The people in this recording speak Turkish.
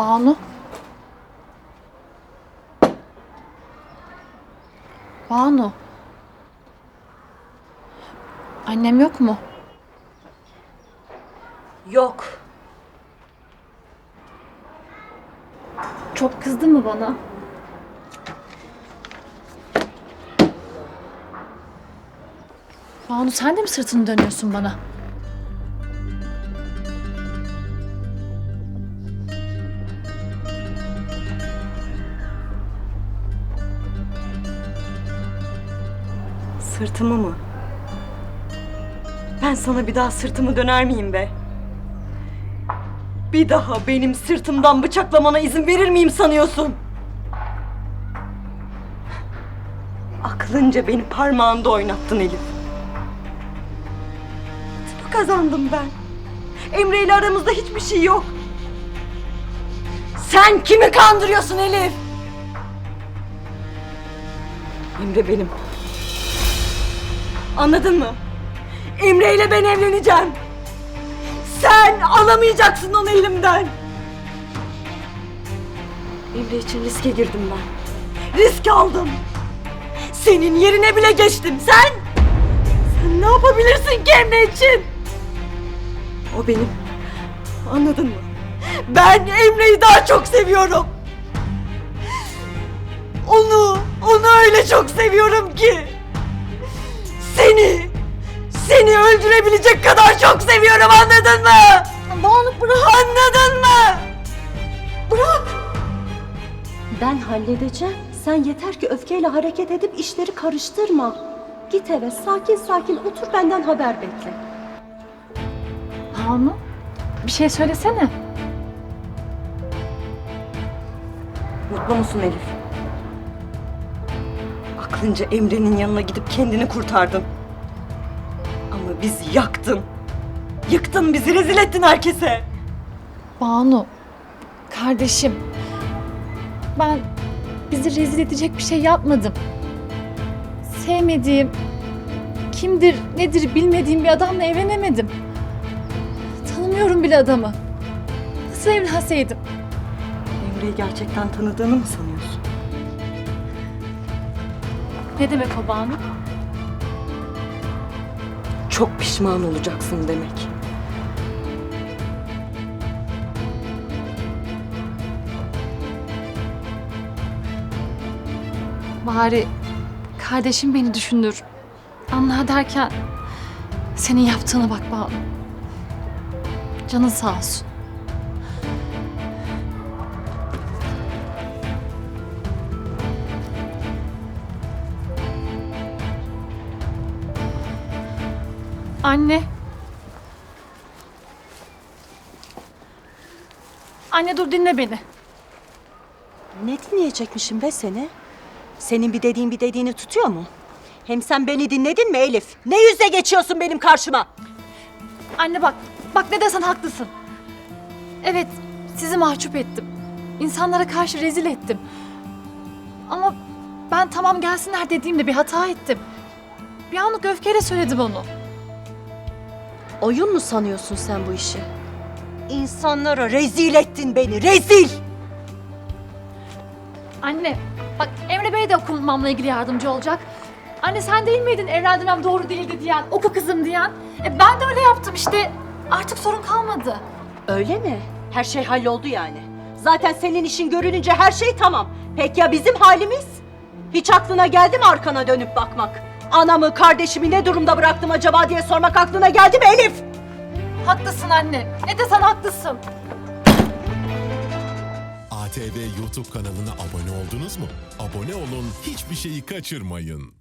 Banu. Banu. Annem yok mu? Yok. Çok kızdı mı bana? Banu sen de mi sırtını dönüyorsun bana? Sırtımı mı? Ben sana bir daha sırtımı döner miyim be? Bir daha benim sırtımdan bıçaklamana izin verir miyim sanıyorsun? Aklınca beni parmağında oynattın Elif. Tıpı kazandım ben. Emre ile aramızda hiçbir şey yok. Sen kimi kandırıyorsun Elif? Emre benim. Anladın mı? Emre ile ben evleneceğim. Sen alamayacaksın onu elimden. Emre için riske girdim ben. Risk aldım. Senin yerine bile geçtim. Sen? Sen ne yapabilirsin ki Emre için? O benim. Anladın mı? Ben Emre'yi daha çok seviyorum. Onu, onu öyle çok seviyorum ki. Seni, seni öldürebilecek kadar çok seviyorum anladın mı? Banu bırak. Anladın mı? Bırak. Ben halledeceğim. Sen yeter ki öfkeyle hareket edip işleri karıştırma. Git eve sakin sakin otur benden haber bekle. Banu bir şey söylesene. Mutlu musun Elif? Aklınca Emre'nin yanına gidip kendini kurtardın. Ama biz yaktın. Yıktın bizi rezil ettin herkese. Banu, kardeşim. Ben bizi rezil edecek bir şey yapmadım. Sevmediğim, kimdir, nedir bilmediğim bir adamla evlenemedim. Tanımıyorum bile adamı. Nasıl evlenseydim? Emre'yi gerçekten tanıdığını mı sanıyorsun? Ne demek o Banu? Çok pişman olacaksın demek. Bari kardeşim beni düşünür. Anlar derken senin yaptığına bak Banu. Canın sağ olsun. Anne. Anne dur dinle beni. Ne dinleyecekmişim be seni? Senin bir dediğin bir dediğini tutuyor mu? Hem sen beni dinledin mi Elif? Ne yüzle geçiyorsun benim karşıma? Anne bak, bak ne desen haklısın. Evet, sizi mahcup ettim. İnsanlara karşı rezil ettim. Ama ben tamam gelsinler dediğimde bir hata ettim. Bir anlık öfkeyle söyledim onu. Oyun mu sanıyorsun sen bu işi? İnsanlara rezil ettin beni, rezil! Anne, bak Emre Bey de okumamla ilgili yardımcı olacak. Anne sen değil miydin evlendirmem doğru değildi diyen, oku kızım diyen? E, ben de öyle yaptım işte. Artık sorun kalmadı. Öyle mi? Her şey halloldu yani. Zaten senin işin görününce her şey tamam. Peki ya bizim halimiz? Hiç aklına geldi mi arkana dönüp bakmak? Anamı, kardeşimi ne durumda bıraktım acaba diye sormak aklına geldi mi Elif? Haklısın anne. Ne desen haklısın. ATV YouTube kanalına abone oldunuz mu? Abone olun, hiçbir şeyi kaçırmayın.